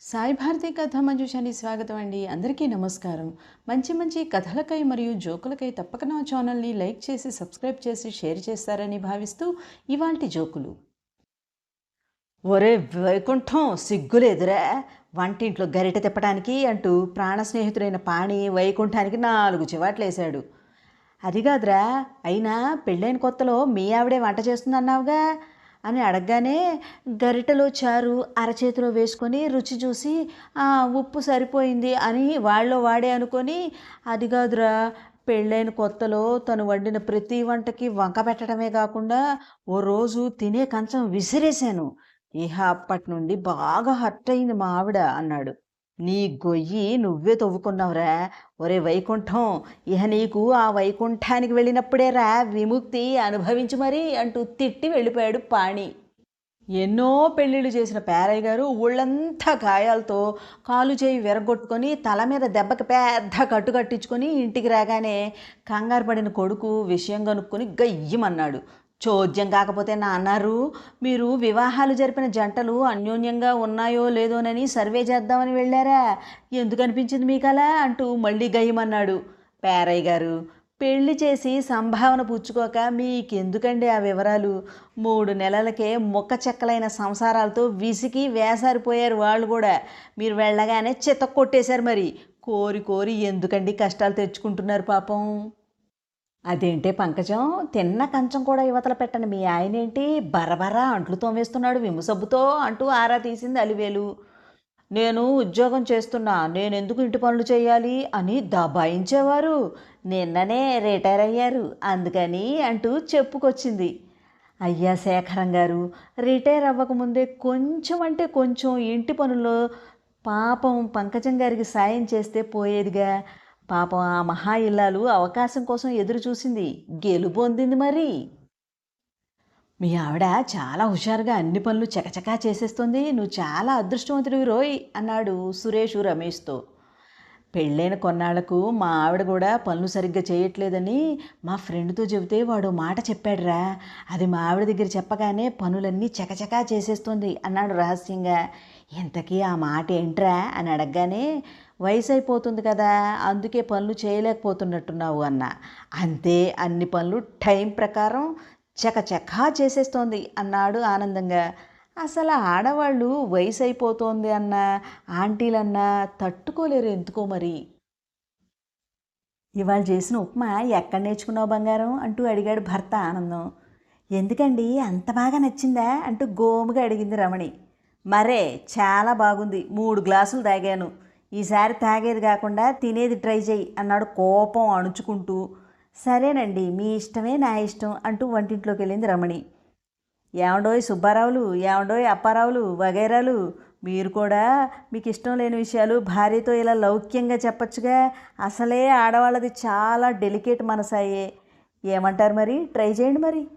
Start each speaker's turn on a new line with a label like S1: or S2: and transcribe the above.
S1: సాయి భారతి కథ మంజుషాని స్వాగతం అండి. అందరికీ నమస్కారం. మంచి మంచి కథలకై మరియు జోకులకై తప్పక నా ఛానల్ని లైక్ చేసి సబ్స్క్రైబ్ చేసి షేర్ చేస్తారని భావిస్తూ ఇవాల్టి జోకులు. ఒరే వైకుంఠం సిగ్గులేదురా. వంటింట్లో గరిట తిప్పడానికి అంటూ ప్రాణ స్నేహితుడైన పాణి వైకుంఠానికి నాలుగు చివాట్లేశాడు. అది కాదురా అయినా పెళ్ళైన కొత్తలో మీ ఆవిడే వంట చేస్తుందన్నావుగా? అని అడగగానే గరిటెలో చారు అరచేతిలో వేసుకొని రుచి చూసి ఉప్పు సరిపోయింది అని వాళ్ళలో వాడే అనుకొని అది కాదురా పెళ్ళైన కొత్తలో తను వండిన ప్రతి వంటకి వంక పెట్టడమే కాకుండా ఓ రోజు తినే కంచం విసిరేశాను. ఇహ అప్పటి నుండి బాగా హర్ట్ అయింది మా ఆవిడ అన్నాడు. నీ గొయ్యి నువ్వే తవ్వుకున్నావురా. ఒరే వైకుంఠం ఇహ నీకు ఆ వైకుంఠానికి వెళ్ళినప్పుడేరా విముక్తి అనుభవించు మరి అంటూ తిట్టి వెళ్ళిపోయాడు పాణి. ఎన్నో పెళ్ళిళ్ళు చేసిన పేరయ్య గారు ఊళ్ళంతా గాయాలతో కాలు చేయి విరగొట్టుకొని తల మీద దెబ్బకి పెద్ద కట్టు కట్టించుకొని ఇంటికి రాగానే కంగారు పడిన కొడుకు విషయం కనుక్కొని గయ్యమన్నాడు. చోద్యం కాకపోతే నా అన్నారు. మీరు వివాహాలు జరిపిన జంటలు అన్యోన్యంగా ఉన్నాయో లేదోనని సర్వే చేద్దామని వెళ్ళారా? ఎందుకు అనిపించింది మీకలా అంటూ మళ్ళీ గయ్యమన్నాడు పేరయ్య గారు. పెళ్ళి చేసి సంభావన పుచ్చుకోక మీకెందుకండి ఆ వివరాలు? మూడు నెలలకే ముక్క చెక్కలైన సంసారాలతో విసికి వేసారిపోయారు వాళ్ళు కూడా. మీరు వెళ్ళగానే చితక్ కొట్టేశారు మరి. కోరి కోరి ఎందుకండి కష్టాలు తెచ్చుకుంటున్నారు పాపం? అదేంటే పంకజం? తిన్న కంచం కూడా యువతల పెట్టండి. మీ ఆయన ఏంటి బరబరా అంట్లు తోమేస్తున్నాడు. విముసబ్బుతో అంటూ ఆరా తీసింది అలివేలు. నేను ఉద్యోగం చేస్తున్నా. నేను ఎందుకు ఇంటి పనులు చేయాలి? అని దబాయించేవారు. నిన్ననే రిటైర్ అయ్యారు. అందుకని అంటూ చెప్పుకొచ్చింది. అయ్యా శేఖరం గారు రిటైర్ అవ్వకముందే కొంచెం అంటే కొంచెం ఇంటి పనుల్లో పాపం పంకజం గారికి సాయం చేస్తే పోయేదిగా? పాపం ఆ మహా ఇల్లాలు అవకాశం కోసం ఎదురు చూసింది. గెలుపొందింది మరి. మీ ఆవిడ చాలా హుషారుగా అన్ని పనులు చకచకా చేసేస్తుంది. నువ్వు చాలా అదృష్టవంతుడివి రోయ్ అన్నాడు సురేష్ రమేష్తో. పెళ్ళైన కొన్నాళ్ళకు మా ఆవిడ కూడా పనులు సరిగ్గా చేయట్లేదని మా ఫ్రెండ్తో చెబితే వాడు మాట చెప్పాడురా. అది మా ఆవిడ దగ్గర చెప్పగానే పనులన్నీ చకచకా చేసేస్తుంది అన్నాడు రహస్యంగా. ఇంతకీ ఆ మాట ఏంట్రా? అని అడగగానే వయసు అయిపోతుంది కదా అందుకే పనులు చేయలేకపోతున్నట్టున్నావు అన్న. అంతే అన్ని పనులు టైం ప్రకారం చకచకా చేసేస్తోంది అన్నాడు ఆనందంగా. అసలు ఆడవాళ్ళు వయసు అయిపోతోంది అన్న ఆంటీలన్నా తట్టుకోలేరు ఎందుకో మరి? ఇవాళ చేసిన ఉప్మా ఎక్కడ నేర్చుకున్నావు బంగారం? అంటూ అడిగాడు భర్త ఆనందం. ఎందుకండి అంత బాగా నచ్చిందా? అంటూ గోముగా అడిగింది రమణి. మరే చాలా బాగుంది. మూడు గ్లాసులు తాగాను. ఈసారి తాగేది కాకుండా తినేది ట్రై చేయి అన్నాడు కోపం అణుచుకుంటూ. సరేనండి మీ ఇష్టమే నా ఇష్టం అంటూ వంటింట్లోకి వెళ్ళింది రమణి. ఏమండోయ్ సుబ్బారావులు ఏమండోయ్ అప్పారావులు వగైరాలు మీరు కూడా మీకు ఇష్టం లేని విషయాలు భార్యతో ఇలా లౌక్యంగా చెప్పచ్చుగా. అసలే ఆడవాళ్ళది చాలా డెలికేట్ మనసాయే. ఏమంటారు మరి? ట్రై చేయండి మరి.